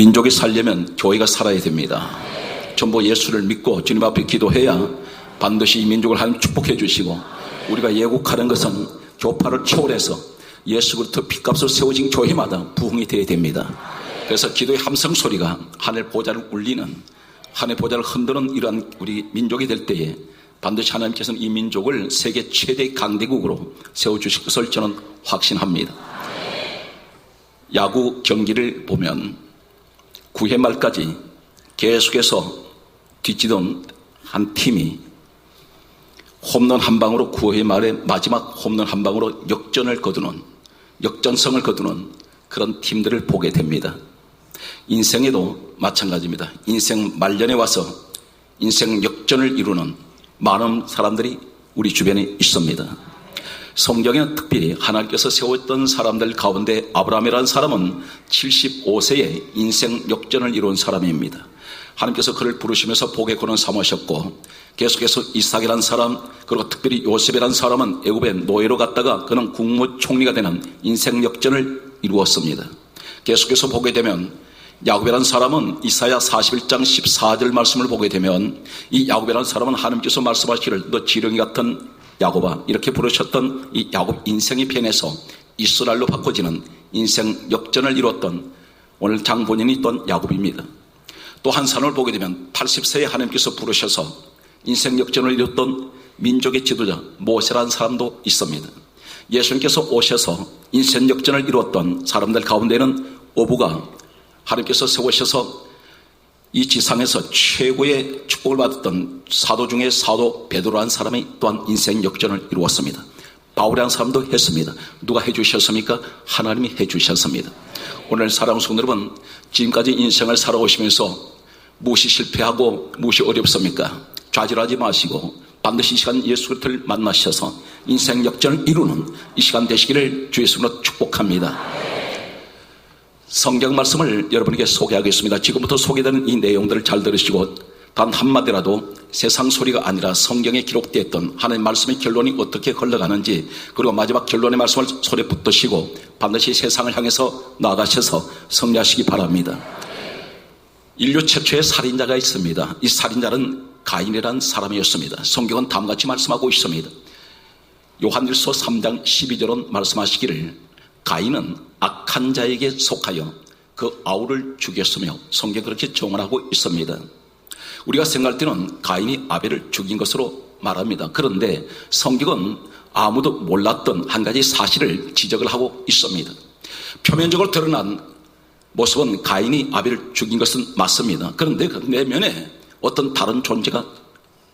민족이 살려면 교회가 살아야 됩니다. 전부 예수를 믿고 주님 앞에 기도해야 반드시 이 민족을 하나님 축복해 주시고 우리가 예국하는 것은 교파를 초월해서 예수 그리스도 핏값을 세워진 교회마다 부흥이 되어야 됩니다. 그래서 기도의 함성 소리가 하늘 보좌를 울리는 하늘 보좌를 흔드는 이러한 우리 민족이 될 때에 반드시 하나님께서는 이 민족을 세계 최대 강대국으로 세워주실 것을 저는 확신합니다. 야구 경기를 보면 9회 말까지 계속해서 뒤지던 한 팀이 홈런 한 방으로 9회 말에 마지막 홈런 한 방으로 역전을 거두는 역전성을 거두는 그런 팀들을 보게 됩니다. 인생에도 마찬가지입니다. 인생 말년에 와서 인생 역전을 이루는 많은 사람들이 우리 주변에 있습니다. 성경에는 특별히 하나님께서 세웠던 사람들 가운데 아브라함이라는 사람은 75세에 인생 역전을 이룬 사람입니다. 하나님께서 그를 부르시면서 복의 권을 삼으셨고 계속해서 이삭이라는 사람 그리고 특별히 요셉이라는 사람은 애굽에 노예로 갔다가 그는 국무총리가 되는 인생 역전을 이루었습니다. 계속해서 보게 되면 야곱이라는 사람은 이사야 41장 14절 말씀을 보게 되면 이 야곱이라는 사람은 하나님께서 말씀하시기를 너 지렁이 같은 야곱아 이렇게 부르셨던 이 야곱 인생이 변해서 이스라엘로 바꿔지는 인생 역전을 이뤘던 오늘 장본인이 있던 야곱입니다. 또한 사람을 보게 되면 80세에 하나님께서 부르셔서 인생 역전을 이뤘던 민족의 지도자 모세라는 사람도 있습니다. 예수님께서 오셔서 인생 역전을 이뤘던 사람들 가운데는 오부가 하나님께서 세우셔서 이 지상에서 최고의 축복을 받았던 사도 중에 사도 베드로라는 사람이 또한 인생 역전을 이루었습니다. 바울이라는 사람도 했습니다. 누가 해주셨습니까? 하나님이 해주셨습니다. 오늘 성도 여러분, 지금까지 인생을 살아오시면서 무엇이 실패하고 무엇이 어렵습니까? 좌절하지 마시고 반드시 이 시간 예수 그리스도를 만나셔서 인생 역전을 이루는 이 시간 되시기를 주 예수로 축복합니다. 성경 말씀을 여러분에게 소개하겠습니다. 지금부터 소개되는 이 내용들을 잘 들으시고 단 한마디라도 세상 소리가 아니라 성경에 기록되었던 하나님 말씀의 결론이 어떻게 흘러가는지 그리고 마지막 결론의 말씀을 손에 붙드시고 반드시 세상을 향해서 나가셔서 승리하시기 바랍니다. 인류 최초의 살인자가 있습니다. 이 살인자는 가인이라는 사람이었습니다. 성경은 다음같이 말씀하고 있습니다. 요한일서 3장 12절은 말씀하시기를 가인은 악한 자에게 속하여 그 아우를 죽였으며 성경 그렇게 정언하고 있습니다. 우리가 생각할 때는 가인이 아벨을 죽인 것으로 말합니다. 그런데 성경은 아무도 몰랐던 한 가지 사실을 지적을 하고 있습니다. 표면적으로 드러난 모습은 가인이 아벨을 죽인 것은 맞습니다. 그런데 그 내면에 어떤 다른 존재가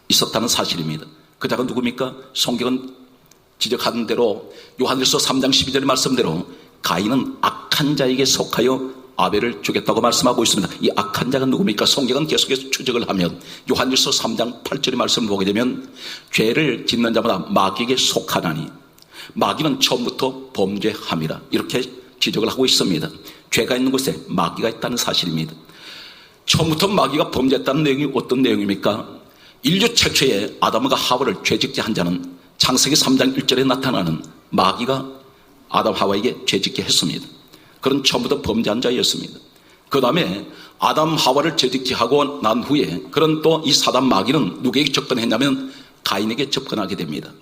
있었다는 사실입니다. 그 자가 누굽니까? 성경은 지적하는 대로 요한일서 3장 12절의 말씀대로 가인은 악한 자에게 속하여 아벨을 죽였다고 말씀하고 있습니다. 이 악한 자가 누굽니까? 성경은 계속해서 추적을 하면 요한일서 3장 8절의 말씀을 보게 되면 죄를 짓는 자마다 마귀에게 속하나니 마귀는 처음부터 범죄함이라 이렇게 지적을 하고 있습니다. 죄가 있는 곳에 마귀가 있다는 사실입니다. 처음부터 마귀가 범죄했다는 내용이 어떤 내용입니까? 인류 최초의 아담과 하와를 죄짓게 한 자는 창세기 3장 1절에 나타나는 마귀가 아담 하와에게 죄짓게 했습니다. 그런 처음부터 범죄한 자였습니다. 그 다음에 아담 하와를 죄짓게 하고 난 후에 그런 또 이 사단 마귀는 누구에게 접근했냐면 가인에게 접근하게 됩니다.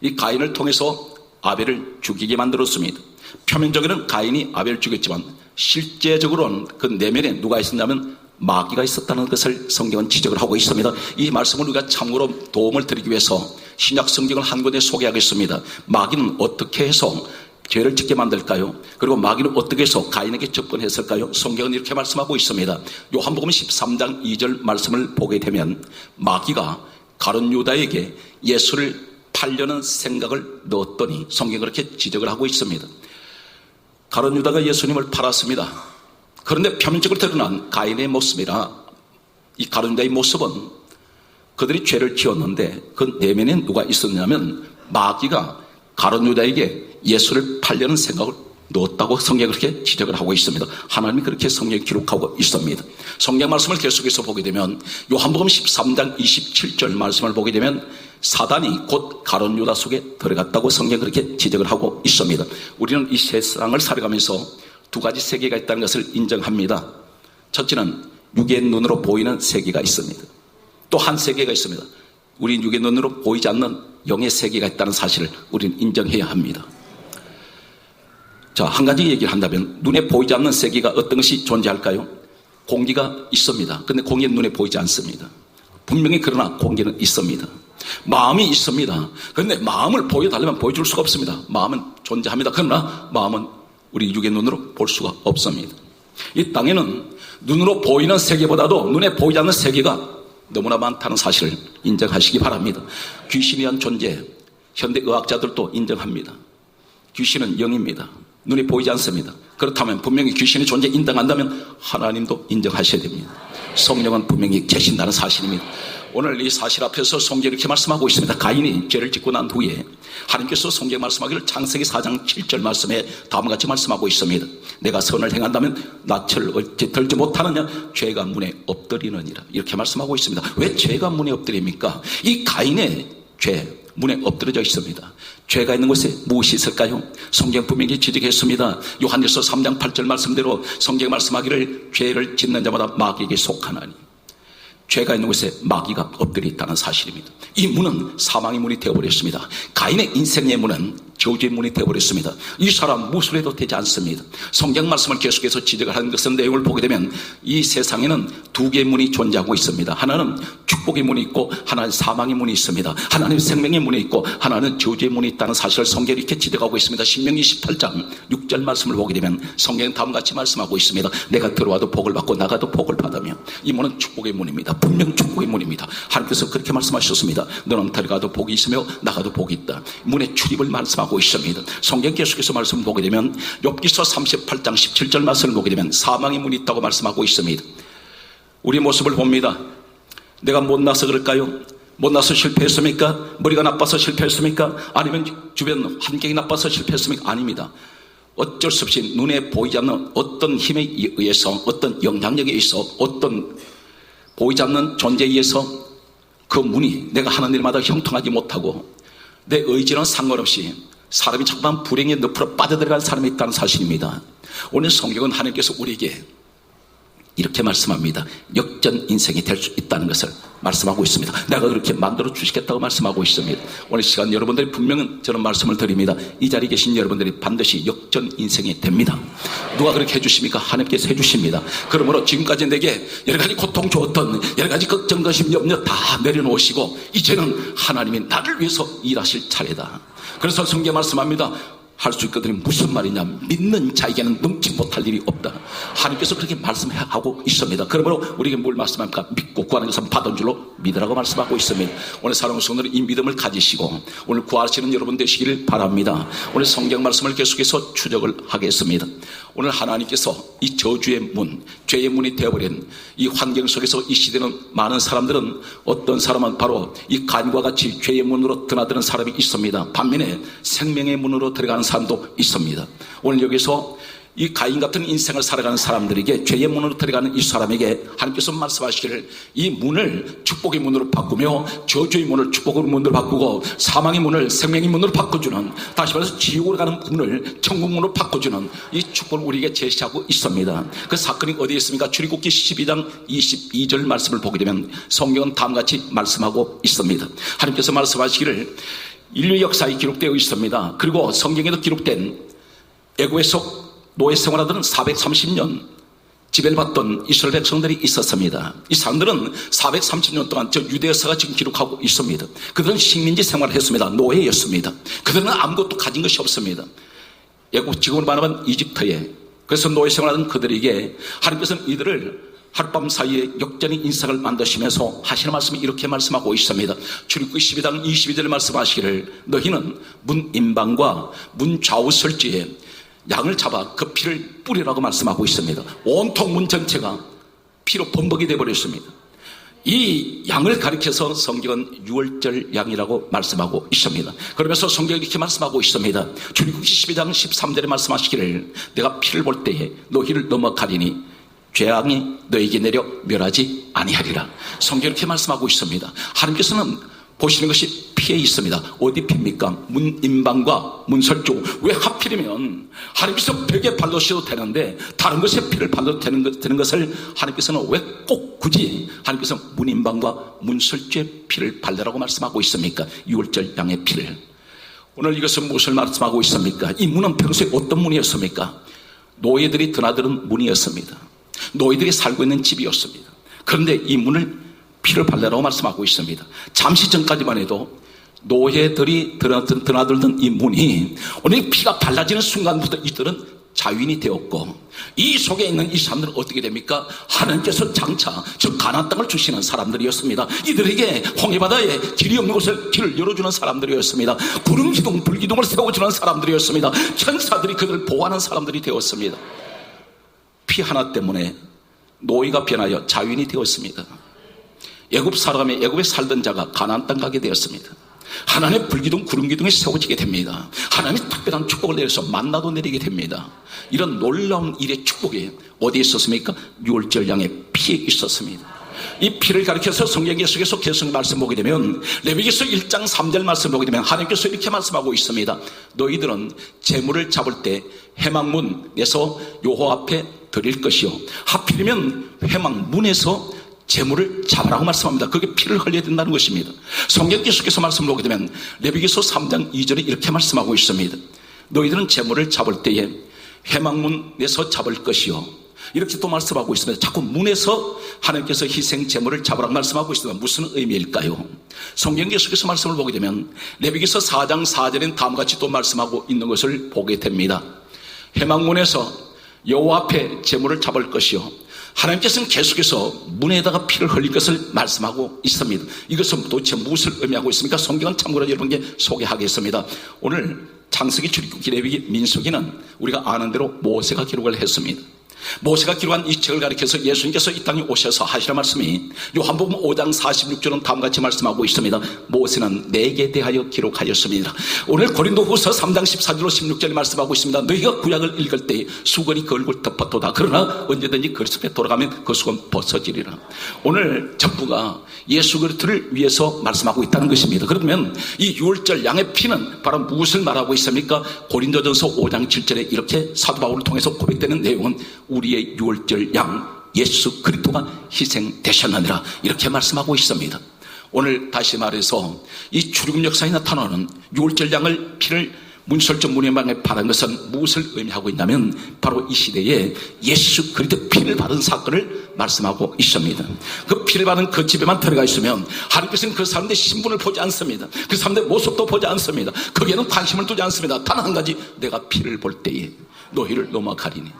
이 가인을 통해서 아벨을 죽이게 만들었습니다. 표면적으로는 가인이 아벨을 죽였지만 실제적으로는 그 내면에 누가 있었냐면 마귀가 있었다는 것을 성경은 지적을 하고 있습니다. 이 말씀을 우리가 참고로 도움을 드리기 위해서 신약 성경을 한 권에 소개하겠습니다. 마귀는 어떻게 해서 죄를 짓게 만들까요? 그리고 마귀는 어떻게 해서 가인에게 접근했을까요? 성경은 이렇게 말씀하고 있습니다. 요한복음 13장 2절 말씀을 보게 되면 마귀가 가론 유다에게 예수를 팔려는 생각을 넣었더니 성경 그렇게 지적을 하고 있습니다. 가론 유다가 예수님을 팔았습니다. 그런데 표면적으로 드러난 가인의 모습이라 이 가론 유다의 모습은 그들이 죄를 지었는데 그 내면에 누가 있었냐면 마귀가 가론 유다에게 예수를 팔려는 생각을 넣었다고 성경이 그렇게 지적을 하고 있습니다. 하나님이 그렇게 성경에 기록하고 있습니다. 성경 말씀을 계속해서 보게 되면 요한복음 13장 27절 말씀을 보게 되면 사단이 곧 가론 유다 속에 들어갔다고 성경 그렇게 지적을 하고 있습니다. 우리는 이 세상을 살아가면서 두 가지 세계가 있다는 것을 인정합니다. 첫째는 육의 눈으로 보이는 세계가 있습니다. 또 한 세계가 있습니다. 우리 육의 눈으로 보이지 않는 영의 세계가 있다는 사실을 우리는 인정해야 합니다. 자, 한 가지 얘기를 한다면 눈에 보이지 않는 세계가 어떤 것이 존재할까요? 공기가 있습니다. 근데 공기는 눈에 보이지 않습니다. 분명히 그러나 공기는 있습니다. 마음이 있습니다. 그런데 마음을 보여달라면 보여줄 수가 없습니다. 마음은 존재합니다. 그러나 마음은 우리 육의 눈으로 볼 수가 없습니다. 이 땅에는 눈으로 보이는 세계보다도 눈에 보이지 않는 세계가 너무나 많다는 사실을 인정하시기 바랍니다. 대한 존재, 현대 의학자들도 인정합니다. 귀신은 영입니다. 눈에 보이지 않습니다. 그렇다면 분명히 귀신의 존재 인정한다면 하나님도 인정하셔야 됩니다. 성령은 분명히 계신다는 사실입니다. 오늘 이 사실 앞에서 성경 이렇게 말씀하고 있습니다. 가인이 죄를 짓고 난 후에 하나님께서 성경 말씀하기를 창세기 4장 7절 말씀에 다음과 같이 말씀하고 있습니다. 내가 선을 행한다면 낯을 어찌 들지 못하느냐 죄가 문에 엎드리느니라 이렇게 말씀하고 있습니다. 왜 죄가 문에 엎드립니까? 이 가인의 죄 문에 엎드려져 있습니다. 죄가 있는 곳에 무엇이 있을까요? 성경 분명히 지적했습니다. 요한일서 3장 8절 말씀대로 성경 말씀하기를 죄를 짓는 자마다 마귀에게 속하나니 죄가 있는 곳에 마귀가 엎드려 있다는 사실입니다. 이 문은 사망의 문이 되어버렸습니다. 가인의 인생의 문은 저주의 문이 되어버렸습니다. 이 사람 무술 해도 되지 않습니다. 성경 말씀을 계속해서 지적을 하는 것은 내용을 보게 되면 이 세상에는 두 개의 문이 존재하고 있습니다. 하나는 축복의 문이 있고 하나는 사망의 문이 있습니다. 하나는 생명의 문이 있고 하나는 저주의 문이 있다는 사실을 성경이 이렇게 지적하고 있습니다. 신명기 18장 6절 말씀을 보게 되면 성경은 다음같이 말씀하고 있습니다. 내가 들어와도 복을 받고 나가도 복을 받으며 이 문은 축복의 문입니다. 분명 축복의 문입니다. 하나님께서 그렇게 말씀하셨습니다. 너는 들어가도 복이 있으며 나가도 복이 있다. 문의 출입을 말씀하고 있습니다. 성경 계속해서 말씀을 보게 되면 욥기서 38장 17절 말씀을 보게 되면 사망의 문이 있다고 말씀하고 있습니다. 우리 모습을 봅니다. 내가 못나서 그럴까요? 못나서 실패했습니까? 머리가 나빠서 실패했습니까? 아니면 주변 환경이 나빠서 실패했습니까? 아닙니다. 어쩔 수 없이 눈에 보이지 않는 어떤 힘에 의해서 어떤 영향력에 의해서 어떤 보이지 않는 존재에 의해서 그 문이 내가 하는 일마다 형통하지 못하고 내 의지는 상관없이 사람이 자꾸만 불행의 늪으로 빠져들어간 사람이 있다는 사실입니다. 오늘 성경은 하나님께서 우리에게 이렇게 말씀합니다. 역전 인생이 될 수 있다는 것을 말씀하고 있습니다. 내가 그렇게 만들어 주시겠다고 말씀하고 있습니다. 오늘 시간 여러분들이 분명은 저는 말씀을 드립니다. 이 자리에 계신 여러분들이 반드시 역전 인생이 됩니다. 누가 그렇게 해주십니까? 하나님께서 해주십니다. 그러므로 지금까지 내게 여러 가지 고통 주었던 여러 가지 걱정, 거심, 염려 다 내려놓으시고 이제는 하나님이 나를 위해서 일하실 차례다. 그래서 성경 말씀합니다. 할 수 있거든요. 무슨 말이냐. 믿는 자에게는 능치 못할 일이 없다. 하나님께서 그렇게 말씀하고 있습니다. 그러므로 우리에게 뭘 말씀합니까? 믿고 구하는 것은 받은 줄로 믿으라고 말씀하고 있습니다. 오늘 사랑하는 성도는 이 믿음을 가지시고 오늘 구하시는 여러분 되시기를 바랍니다. 오늘 성경 말씀을 계속해서 추적을 하겠습니다. 오늘 하나님께서 이 저주의 문, 죄의 문이 되어버린 이 환경 속에서 이 시대는 많은 사람들은 어떤 사람은 바로 이 간과 같이 죄의 문으로 드나드는 사람이 있습니다. 반면에 생명의 문으로 들어가는 사람도 있습니다. 오늘 여기서 이 가인 같은 인생을 살아가는 사람들에게 죄의 문으로 들어가는 이 사람에게 하나님께서 말씀하시기를 이 문을 축복의 문으로 바꾸며 저주의 문을 축복의 문으로 바꾸고 사망의 문을 생명의 문으로 바꿔주는 다시 말해서 지옥으로 가는 문을 천국 문으로 바꿔주는 이 축복을 우리에게 제시하고 있습니다. 그 사건이 어디에 있습니까? 출애굽기 12장 22절 말씀을 보게 되면 성경은 다음같이 말씀하고 있습니다. 하나님께서 말씀하시기를 인류 역사에 기록되어 있습니다. 그리고 성경에도 기록된 애고에서 노예 생활하던 430년 지배를 받던 이스라엘 백성들이 있었습니다. 이 사람들은 430년 동안 저 유대사가 지금 기록하고 있습니다. 그들은 식민지 생활을 했습니다. 노예였습니다. 그들은 아무것도 가진 것이 없습니다. 애국 지금으로 말하면 이집트에 그래서 노예 생활하던 그들에게 하나님께서는 이들을 하룻밤 사이에 역전의 인상을 만드시면서 하시는 말씀이 이렇게 말씀하고 있습니다. 출입구 12장 22절 말씀하시기를 너희는 문 인방과 문 좌우 설지에 양을 잡아 그 피를 뿌리라고 말씀하고 있습니다. 온통 문 전체가 피로 범벅이 되어버렸습니다. 이 양을 가리켜서 성경은 6월절 양이라고 말씀하고 있습니다. 그러면서 성경이 이렇게 말씀하고 있습니다. 출애굽기 12장 13절에 말씀하시기를 내가 피를 볼 때에 너희를 넘어가리니 죄악이 너에게 내려 멸하지 아니하리라. 성경 이렇게 말씀하고 있습니다. 하나님께서는 보시는 것이 피 피해 있습니다. 어디 핍니까? 문 인방과 문설주. 왜 하필이면 하나님께서 벽에 발로셔도 되는데 다른 것에 피를 발라도 되는, 것, 되는 것을 하나님께서는 왜 꼭 굳이 하나님께서 문인방과 문설주의 피를 발라라고 말씀하고 있습니까? 6월절 양의 피를. 오늘 이것은 무엇을 말씀하고 있습니까? 이 문은 평소에 어떤 문이었습니까? 노예들이 드나드는 문이었습니다. 노예들이 살고 있는 집이었습니다. 그런데 이 문을 피를 발라라고 말씀하고 있습니다. 잠시 전까지만 해도 노예들이 드나들- 드나들던 이 문이 오늘 피가 발라지는 순간부터 이들은 자윈이 되었고 이 속에 있는 이 사람들은 어떻게 됩니까? 하나님께서 장차 저 가나안 땅을 주시는 사람들이었습니다. 이들에게 홍해바다에 길이 없는 곳을 길을 열어주는 사람들이었습니다. 구름 기둥, 불 기둥을 세워주는 사람들이었습니다. 천사들이 그들을 보호하는 사람들이 되었습니다. 피 하나 때문에 노예가 변하여 자윈이 되었습니다. 애굽 사람이 애굽에 살던 자가 가나안 땅 가게 되었습니다. 하나님의 불기둥 구름 기둥이 세워지게 됩니다. 하나님의 특별한 축복을 내려서 만나도 내리게 됩니다. 이런 놀라운 일의 축복이 어디에 있었습니까? 6월절 양의 피에 있었습니다. 이 피를 가리켜서 성경 계속해서 계속 말씀 보게 되면 레위기서 1장 3절 말씀 보게 되면 하나님께서 이렇게 말씀하고 있습니다. 너희들은 재물을 잡을 때 해망문에서 여호 앞에 드릴 것이요 하필이면 해망문에서 재물을 잡으라고 말씀합니다. 그게 피를 흘려야 된다는 것입니다. 성경 계속해서 말씀을 보게 되면 레위기서 3장 2절에 이렇게 말씀하고 있습니다. 너희들은 재물을 잡을 때에 해망문에서 잡을 것이요. 이렇게 또 말씀하고 있습니다. 자꾸 문에서 하나님께서 희생 제물을 잡으라고 말씀하고 있습니다. 무슨 의미일까요? 성경 계속해서 말씀을 보게 되면 레위기서 4장 4절엔 다음과 같이 또 말씀하고 있는 것을 보게 됩니다. 해망문에서 여호와 앞에 제물을 잡을 것이요. 하나님께서는 계속해서 문에다가 피를 흘릴 것을 말씀하고 있습니다. 이것은 도대체 무엇을 의미하고 있습니까? 성경은 참고로 여러분께 소개하겠습니다. 오늘 창세기 출애굽기 레위기 민수기는 우리가 아는 대로 모세가 기록을 했습니다. 모세가 기록한 이 책을 가리켜서 예수님께서 이 땅에 오셔서 하시는 말씀이 요한복음 5장 46절은 다음같이 말씀하고 있습니다. 모세는 내게 대하여 기록하였습니다. 오늘 고린도후서 3장 14절로 16절에 말씀하고 있습니다. 너희가 구약을 읽을 때 수건이 그 얼굴 덮어도다. 그러나 언제든지 그리스도에 돌아가면 그 수건 벗어지리라. 오늘 전부가 예수 그리스도를 위해서 말씀하고 있다는 것입니다. 그러면 이 6월절 양의 피는 바로 무엇을 말하고 있습니까? 고린도전서 5장 7절에 이렇게 사도 바울을 통해서 고백되는 내용은 우리의 6월절 양 예수 그리스도가 희생되셨느니라 이렇게 말씀하고 있습니다. 오늘 다시 말해서 이 출애굽 역사에 나타나는 6월절 양을 피를 문설적 문예방에 바른 것은 무엇을 의미하고 있냐면 바로 이 시대에 예수 그리스도 피를 받은 사건을 말씀하고 있습니다. 그 피를 받은 그 집에만 들어가 있으면 하나님께서는 그 사람들의 신분을 보지 않습니다. 그 사람들의 모습도 보지 않습니다. 거기에는 관심을 두지 않습니다. 단 한 가지 내가 피를 볼 때에 너희를 넘어가리니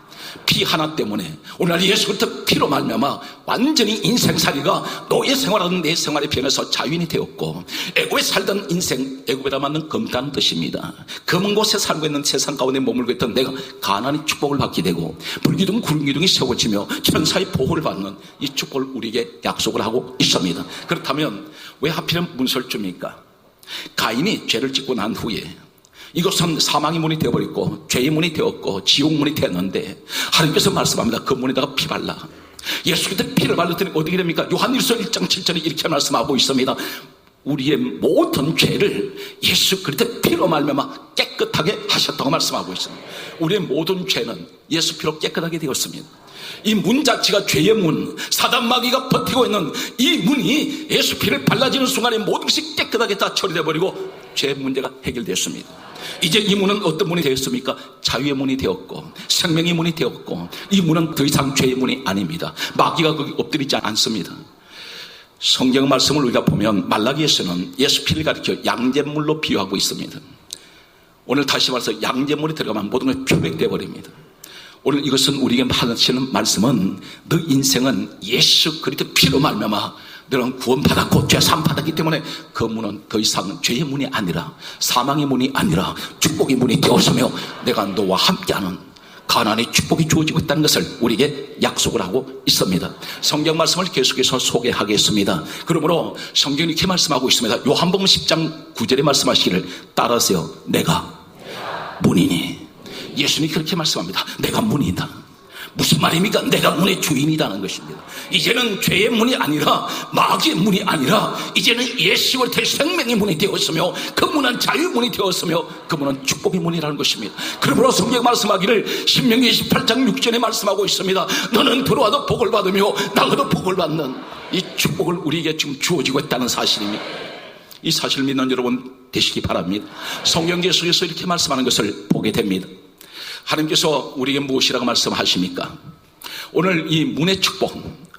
피 하나 때문에 오늘 예수 그리스도 피로 말미암아 완전히 인생살이가 노예 생활하는 내 생활에 변해서 자유인이 되었고 애굽에 살던 인생 애굽에다 맞는 검다는 뜻입니다. 검은 곳에 살고 있는 세상 가운데 머물고 있던 내가 가난의 축복을 받게 되고 불기둥 구름기둥이 세워지며 천사의 보호를 받는 이 축복을 우리에게 약속을 하고 있습니다. 그렇다면 왜 하필은 문설주입니까? 가인이 죄를 짓고 난 후에 이것은 사망의 문이 되어버렸고 죄의 문이 되었고 지옥 문이 되었는데 하나님께서 말씀합니다. 그 문에다가 피 발라. 예수 그때 피를 발랐더니 어떻게 됩니까? 요한일서 1장 7절에 이렇게 말씀하고 있습니다. 우리의 모든 죄를 예수 그리스도의 피로 말미암아 깨끗하게 하셨다고 말씀하고 있습니다. 우리의 모든 죄는 예수 피로 깨끗하게 되었습니다. 이 문 자체가 죄의 문, 사단 마귀가 버티고 있는 이 문이 예수 피를 발라지는 순간에 모든 것이 깨끗하게 다 처리돼 버리고 죄 문제가 해결됐습니다. 이제 이 문은 어떤 문이 되었습니까? 자유의 문이 되었고 생명의 문이 되었고 이 문은 더 이상 죄의 문이 아닙니다. 마귀가 거기 엎드리지 않습니다. 성경 말씀을 우리가 보면 말라기에서는 예수 피를 가리켜 양잿물로 비유하고 있습니다. 오늘 다시 말해서 양잿물이 들어가면 모든 것이 표백돼 버립니다. 오늘 이것은 우리에게 하시는 말씀은 너 인생은 예수 그리스도 피로 말미암아 너는 구원받았고 죄산 받았기 때문에 그 문은 더 이상 죄의 문이 아니라 사망의 문이 아니라 축복의 문이 되었으며 내가 너와 함께하는 가난의 축복이 주어지고 있다는 것을 우리에게 약속을 하고 있습니다. 성경 말씀을 계속해서 소개하겠습니다. 그러므로 성경이 이렇게 말씀하고 있습니다. 요한복음 10장 9절에 말씀하시기를 따라서요. 내가 문이니 예수님이 그렇게 말씀합니다. 내가 문이다. 무슨 말입니까? 내가 문의 주인이라는 것입니다. 이제는 죄의 문이 아니라 마귀의 문이 아니라 이제는 예수 그리스도의 생명의 문이 되었으며 그 문은 자유의 문이 되었으며 그 문은 축복의 문이라는 것입니다. 그러므로 성경 말씀하기를 신명기 28장 6절에 말씀하고 있습니다. 너는 들어와도 복을 받으며 나가도 복을 받는 이 축복을 우리에게 지금 주어지고 있다는 사실입니다. 이 사실을 믿는 여러분 되시기 바랍니다. 성경 계속해서 이렇게 말씀하는 것을 보게 됩니다. 하나님께서 우리에게 무엇이라고 말씀하십니까? 오늘 이 문의 축복,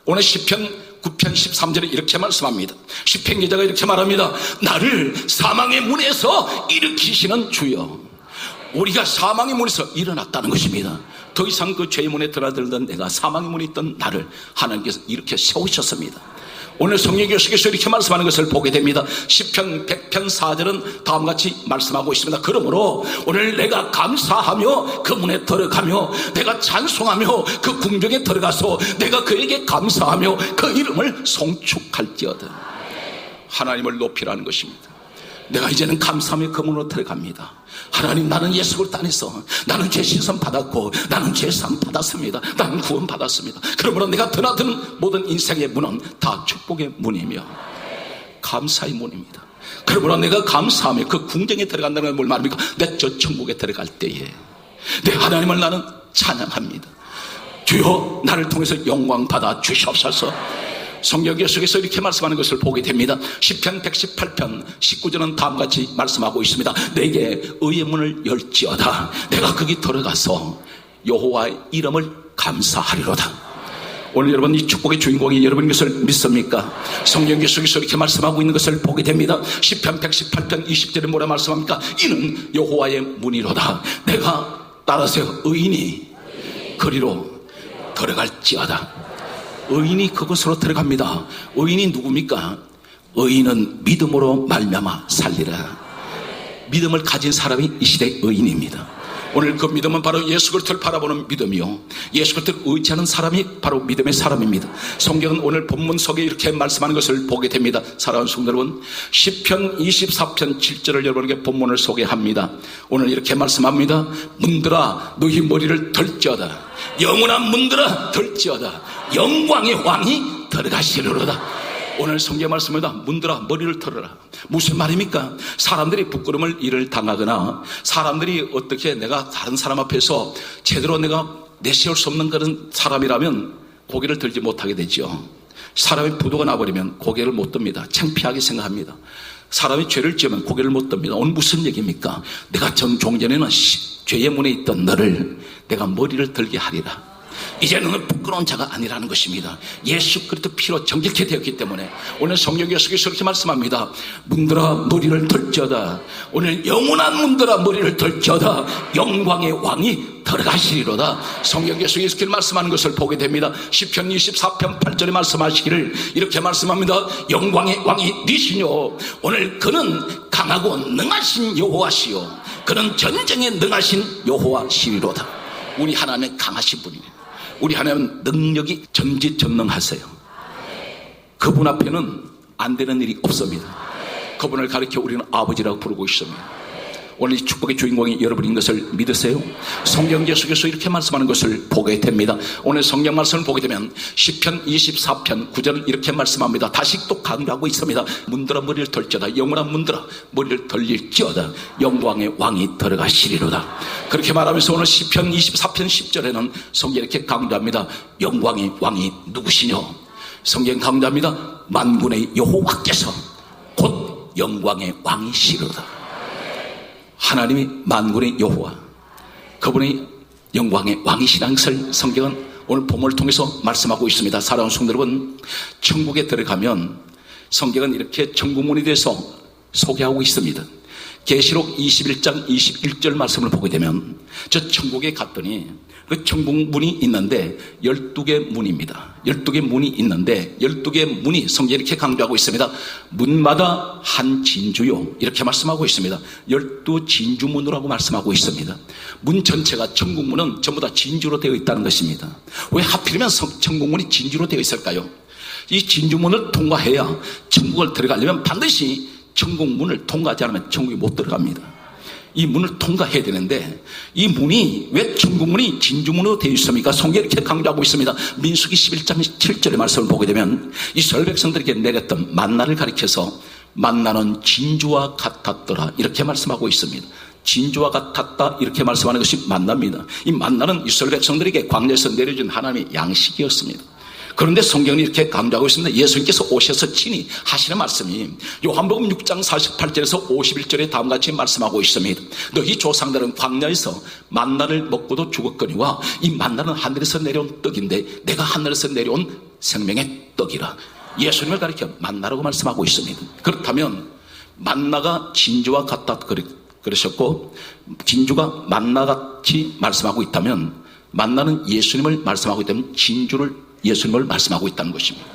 오늘 시편 9편 13절에 이렇게 말씀합니다. 시편 기자가 이렇게 말합니다. 나를 사망의 문에서 일으키시는 주여. 우리가 사망의 문에서 일어났다는 것입니다. 더 이상 그 죄의 문에 드나들던 내가 사망의 문에 있던 나를 하나님께서 이렇게 세우셨습니다. 오늘 계속해서 이렇게 말씀하는 것을 보게 됩니다. 10편 100편 4절은 다음과 같이 말씀하고 있습니다. 그러므로 오늘 내가 감사하며 그 문에 들어가며 내가 찬송하며 그 궁정에 들어가서 내가 그에게 감사하며 그 이름을 송축할지어다. 하나님을 높이라는 것입니다. 내가 이제는 감사하며 그 문으로 들어갑니다. 하나님 나는 예수 그리스도 안에서 나는 죄 신선 받았고 나는 죄상 받았습니다. 나는 구원 받았습니다. 그러므로 내가 드나드는 모든 인생의 문은 다 축복의 문이며 감사의 문입니다. 그러므로 내가 감사하며 그 궁정에 들어간다는 건 뭘 말합니까? 내 저 천국에 들어갈 때에 내 하나님을 나는 찬양합니다. 주여 나를 통해서 영광 받아 주시옵소서. 성경 계속해서 이렇게 말씀하는 것을 보게 됩니다. 10편 118편 19절은 다음같이 말씀하고 있습니다. 내게 의의 문을 열지어다. 내가 거기 들어가서 여호와의 이름을 감사하리로다. 오늘 여러분 이 축복의 주인공이 여러분 것을 믿습니까? 성경 계속해서 이렇게 말씀하고 있는 것을 보게 됩니다. 10편 118편 20절에 뭐라 말씀합니까? 이는 여호와의 문이로다. 내가 따라서 의인이 거리로 들어갈지어다. 의인이 그곳으로 들어갑니다. 의인이 누굽니까? 의인은 믿음으로 말미암아 살리라. 믿음을 가진 사람이 이 시대의 의인입니다. 오늘 그 믿음은 바로 예수 그리스도를 바라보는 믿음이요. 예수 그리스도를 의지하는 사람이 바로 믿음의 사람입니다. 성경은 오늘 본문 속에 이렇게 말씀하는 것을 보게 됩니다. 사랑하는 성도 여러분, 10편 24편 7절을 여러분에게 본문을 소개합니다. 오늘 이렇게 말씀합니다. 문들아 너희 머리를 덜지어다. 영원한 문들아 덜지어다. 영광의 왕이 들어가시리로다. 오늘 성경 말씀입니다. 문들아 머리를 털어라. 무슨 말입니까? 사람들이 부끄러움을 일을 당하거나 사람들이 어떻게 내가 다른 사람 앞에서 제대로 내가 내세울 수 없는 그런 사람이라면 고개를 들지 못하게 되죠. 사람이 부도가 나버리면 고개를 못 듭니다. 창피하게 생각합니다. 사람이 죄를 지으면 고개를 못 듭니다. 오늘 무슨 얘기입니까? 내가 전 종전에는 시- 죄의 문에 있던 너를 내가 머리를 들게 하리라. 이제는 부끄러운 자가 아니라는 것입니다. 예수 그리스도 피로 정직해 되었기 때문에 오늘 성경 계속해서 이렇게 말씀합니다. 문들아 머리를 덜지어다. 오늘 영원한 문들아 머리를 덜지어다. 영광의 왕이 들어가시리로다. 계속해서 이렇게 말씀하는 것을 보게 됩니다. 10편 24편 8절에 말씀하시기를 이렇게 말씀합니다. 영광의 왕이 니시뇨. 오늘 그는 강하고 능하신 여호와시요. 그는 전쟁에 능하신 여호와시리로다. 우리 하나님의 강하신 분이에요. 우리 하나님은 능력이 전지전능하세요. 그분 앞에는 안 되는 일이 없습니다. 그분을 가리켜 우리는 아버지라고 부르고 있습니다. 오늘 이 축복의 주인공이 여러분인 것을 믿으세요? 성경 계속해서 이렇게 말씀하는 것을 보게 됩니다. 오늘 성경 말씀을 보게 되면 10편 24편 9절을 이렇게 말씀합니다. 다시 또 강조하고 있습니다. 문들어 머리를 털지어다. 영원한 문들어 머리를 털릴지어다. 영광의 왕이 들어가시리로다. 그렇게 말하면서 오늘 10편 24편 10절에는 성경 이렇게 강조합니다. 영광의 왕이 누구시뇨? 성경 강조합니다. 만군의 여호와께서 곧 영광의 왕이시로다. 하나님이 만군의 여호와 그분이 영광의 왕이시라는 것을 성경은 오늘 본문을 통해서 말씀하고 있습니다. 사랑하는 성도 여러분, 천국에 들어가면 성경은 이렇게 천국문에 대해서 소개하고 있습니다. 계시록 21장 21절 말씀을 보게 되면 저 천국에 갔더니 그 천국문이 있는데 12개 문입니다. 12개 문이 있는데 12개 문이 성경에 이렇게 강조하고 있습니다. 문마다 한 진주요. 이렇게 말씀하고 있습니다. 12 진주문이라고 말씀하고 있습니다. 문 전체가 천국문은 전부 다 진주로 되어 있다는 것입니다. 왜 하필이면 성- 천국문이 진주로 되어 있을까요? 이 진주문을 통과해야 천국을 들어가려면 반드시 천국문을 통과하지 않으면 천국에 못 들어갑니다. 이 문을 통과해야 되는데 이 문이 왜 천국문이 진주문으로 되어 있습니까? 성경에 이렇게 강조하고 있습니다. 민수기 11장 7절의 말씀을 보게 되면 이스라엘 백성들에게 내렸던 만나를 가리켜서 만나는 진주와 같았더라 이렇게 말씀하고 있습니다. 진주와 같았다 이렇게 말씀하는 것이 만납니다. 이 만나는 이스라엘 백성들에게 광야에서 내려준 하나님의 양식이었습니다. 그런데 성경이 이렇게 강조하고 있습니다. 예수님께서 오셔서 친히 하시는 말씀이 요한복음 6장 48절에서 51절에 다음같이 말씀하고 있습니다. 너희 조상들은 광야에서 만나를 먹고도 죽었거니와 이 만나는 하늘에서 내려온 떡인데 내가 하늘에서 내려온 생명의 떡이라. 예수님을 가리켜 만나라고 말씀하고 있습니다. 그렇다면 만나가 진주와 같다 그러셨고 진주가 만나같이 말씀하고 있다면 만나는 예수님을 말씀하고 있다면 진주를 예수님을 말씀하고 있다는 것입니다.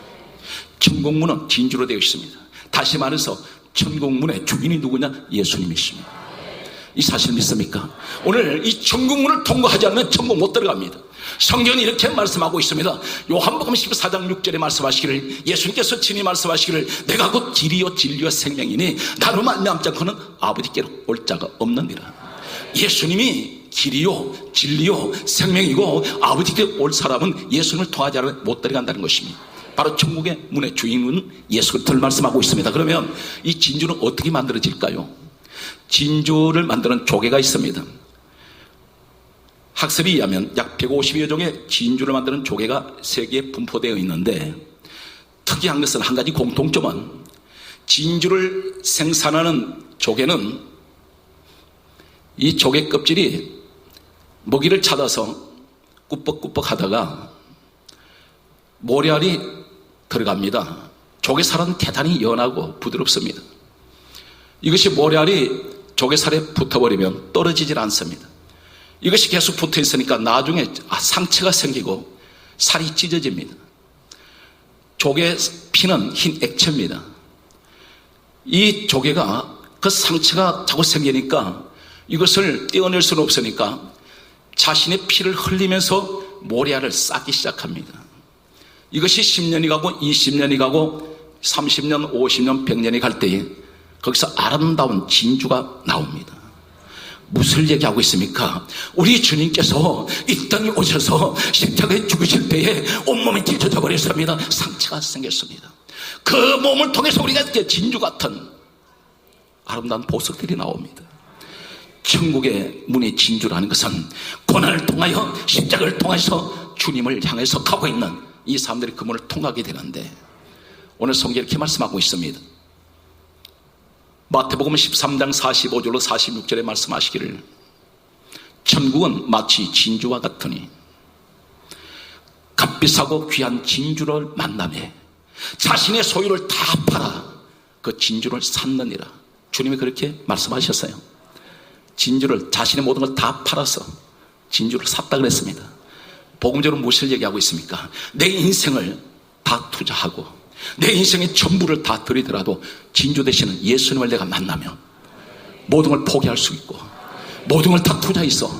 천국문은 진주로 되어 있습니다. 다시 말해서 천국문의 주인이 누구냐? 예수님이십니다. 이 사실 믿습니까? 오늘 이 천국문을 통과하지 않으면 천국 못 들어갑니다. 성경이 이렇게 말씀하고 있습니다. 요한복음 14장 6절에 말씀하시기를 예수님께서 친히 말씀하시기를 내가 곧 길이요 진리요 생명이니 나로 말미암지 않고는 아버지께로 올 자가 없느니라. 예수님이 길이요 진리요 생명이고 아버지께 올 사람은 예수님을 통하지 않으면 못 들어간다는 것입니다. 바로 천국의 문의 주인은 예수 그리스도를 말씀하고 있습니다. 그러면 이 진주는 어떻게 만들어질까요? 진주를 만드는 조개가 있습니다. 학설에 의하면 약 150여 종의 진주를 만드는 조개가 세계에 분포되어 있는데 특이한 것은 한 가지 공통점은 진주를 생산하는 조개는 이 조개 껍질이 먹이를 찾아서 꾸벅꾸벅 하다가 모래알이 들어갑니다. 조개살은 대단히 연하고 부드럽습니다. 이것이 모래알이 조개살에 붙어버리면 떨어지질 않습니다. 이것이 계속 붙어 있으니까 나중에 아, 상처가 생기고 살이 찢어집니다. 조개 피는 흰 액체입니다. 이 조개가 그 상처가 자꾸 생기니까 이것을 떼어낼 수는 없으니까 자신의 피를 흘리면서 모래알을 쌓기 시작합니다. 이것이 10년이 가고 20년이 가고 30년, 50년, 100년이 갈 때에 거기서 아름다운 진주가 나옵니다. 무엇을 얘기하고 있습니까? 우리 주님께서 이 땅에 오셔서 십자가에 죽으실 때에 온몸이 찢어져 버렸습니다. 상처가 생겼습니다. 그 몸을 통해서 우리가 진주 같은 아름다운 보석들이 나옵니다. 천국의 문이 진주라는 것은 고난을 통하여 십자가를 통해서 주님을 향해서 가고 있는 이 사람들이 그 문을 통하게 되는데 오늘 성경 이렇게 말씀하고 있습니다. 마태복음 13장 45절로 46절에 말씀하시기를 천국은 마치 진주와 같으니 값비싸고 귀한 진주를 만남에 자신의 소유를 다 팔아 그 진주를 샀느니라 주님이 그렇게 말씀하셨어요 진주를 자신의 모든 걸 다 팔아서 진주를 샀다 그랬습니다 복음적으로 무엇을 얘기하고 있습니까? 내 인생을 다 투자하고 내 인생의 전부를 다 들이더라도 진주 되시는 예수님을 내가 만나면 모든 걸 포기할 수 있고 모든 걸 다 투자해서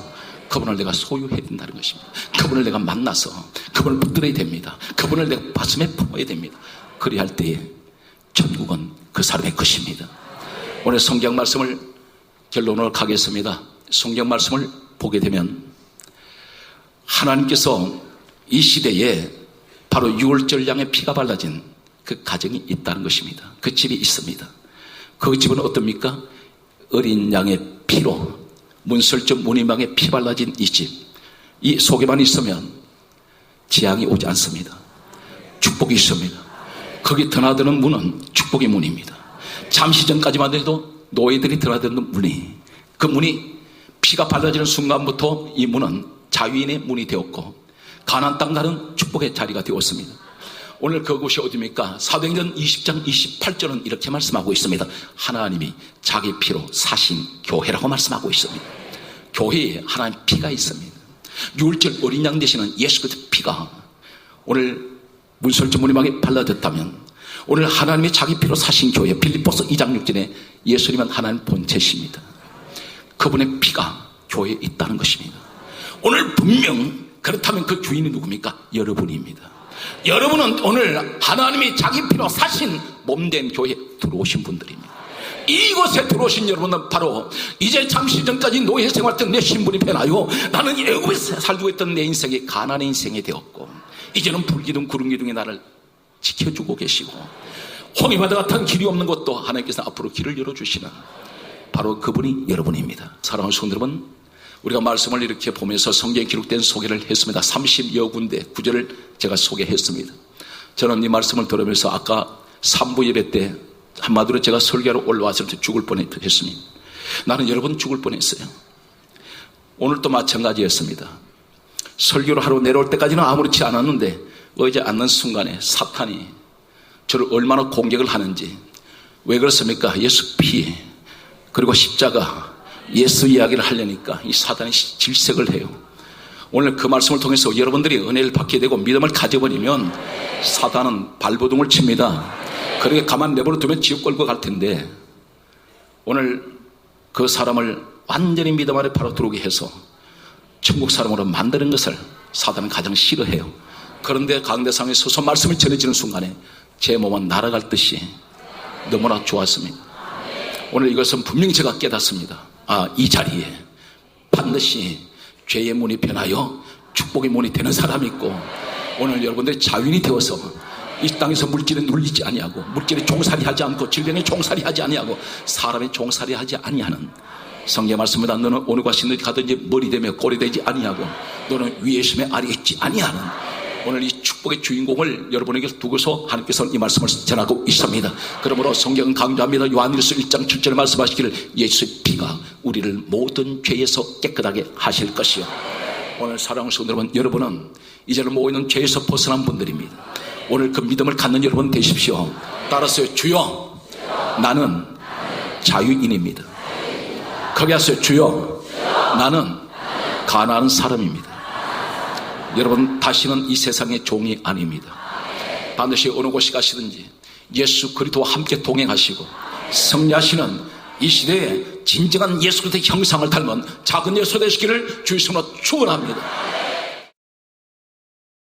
그분을 내가 소유해야 된다는 것입니다. 그분을 내가 만나서 그분을 붙들어야 됩니다. 그분을 내가 가슴에 품어야 됩니다. 그리 할 때에 천국은 그 사람의 것입니다. 오늘 성경 말씀을 결론으로 가겠습니다. 성경 말씀을 보게 되면 하나님께서 이 시대에 바로 유월절 양의 피가 발라진 그 가정이 있다는 것입니다. 그 집이 있습니다. 그 집은 어떻습니까? 어린 양의 피로 문설점 문희망에 피 발라진 이 집. 이 속에만 있으면 재앙이 오지 않습니다. 축복이 있습니다. 거기 드나드는 문은 축복의 문입니다. 잠시 전까지만 해도 노예들이 드나드는 문이 그 문이 피가 발라지는 순간부터 이 문은 자유인의 문이 되었고 가난 땅 가는 축복의 자리가 되었습니다. 오늘 그곳이 어디입니까? 사도행전 20장 28절은 이렇게 말씀하고 있습니다. 하나님이 자기 피로 사신 교회라고 말씀하고 있습니다. 교회에 하나님 피가 있습니다. 유월절 어린 양 되시는 예수 그리스도 피가 오늘 문설주 문임하게 발라졌다면 오늘 하나님이 자기 피로 사신 교회 빌립보서 2장 6절에 예수님은 하나님 본체십니다. 그분의 피가 교회에 있다는 것입니다. 오늘 분명 그렇다면 그 주인이 누굽니까? 여러분입니다. 여러분은 오늘 하나님이 자기 피로 사신 몸된 교회에 들어오신 분들입니다. 이곳에 들어오신 여러분은 바로 이제 잠시 전까지 노예 생활했던 내 신분이 변하여 나는 애굽에서 살고 있던 내 인생이 가난의 인생이 되었고 이제는 불기둥 구름기둥이 나를 지켜주고 계시고 홍해 바다 같은 길이 없는 것도 하나님께서 앞으로 길을 열어주시는 바로 그분이 여러분입니다. 사랑하는 성도 여러분, 우리가 말씀을 이렇게 보면서 성경에 기록된 소개를 했습니다. 30여 군데 구절을 제가 소개했습니다. 저는 이 말씀을 들으면서 아까 3부 예배 때 한마디로 제가 설교로 올라왔을 때 죽을 뻔했습니다. 나는 여러분 죽을 뻔했어요. 오늘도 마찬가지였습니다. 설교를 하러 내려올 때까지는 아무렇지 않았는데 의자 앉는 순간에 사탄이 저를 얼마나 공격을 하는지 왜 그렇습니까? 예수 피 그리고 십자가 예수 이야기를 하려니까 이 사단이 질색을 해요. 오늘 그 말씀을 통해서 여러분들이 은혜를 받게 되고 믿음을 가져버리면 사단은 발버둥을 칩니다. 그렇게 가만 내버려 두면 지옥 걸고 갈 텐데 오늘 그 사람을 완전히 믿음 아래 바로 들어오게 해서 천국 사람으로 만드는 것을 사단은 가장 싫어해요. 그런데 강대상에 서서 말씀을 전해지는 순간에 제 몸은 날아갈 듯이 너무나 좋았습니다. 오늘 이것은 분명히 제가 깨닫습니다. 아, 이 자리에 반드시 죄의 문이 변하여 축복의 문이 되는 사람이 있고 오늘 여러분들이 자윈이 되어서 이 땅에서 물질에 눌리지 아니하고 물질에 종살이 하지 않고 질병에 종살이 하지 아니하고 사람의 종살이 하지 아니하는 성경 말씀입니다. 너는 오늘 과 신을 가든지 머리 되며 꼬리 되지 아니하고 너는 위에 있으며 아래에 있지 아니하는 오늘 이 축복의 주인공을 여러분에게 두고서 하나님께서는 이 말씀을 전하고 있습니다. 그러므로 성경은 강조합니다. 요한일서 1장 7절에 말씀하시기를 예수의 피가 우리를 모든 죄에서 깨끗하게 하실 것이요. 오늘 사랑하는 성도 여러분, 여러분은 이제는 모여 있는 죄에서 벗어난 분들입니다. 오늘 그 믿음을 갖는 여러분 되십시오. 따라서 주여, 나는 자유인입니다. 거기 하세요. 주여, 나는 가난한 사람입니다. 여러분 다시는 이 세상의 종이 아닙니다. 반드시 어느 곳에 가시든지 예수 그리스도와 함께 동행하시고 승리하시는 이 시대에 진정한 예수 그리스도의 형상을 닮은 작은 예수 되시기를 주의 손으로 축원합니다.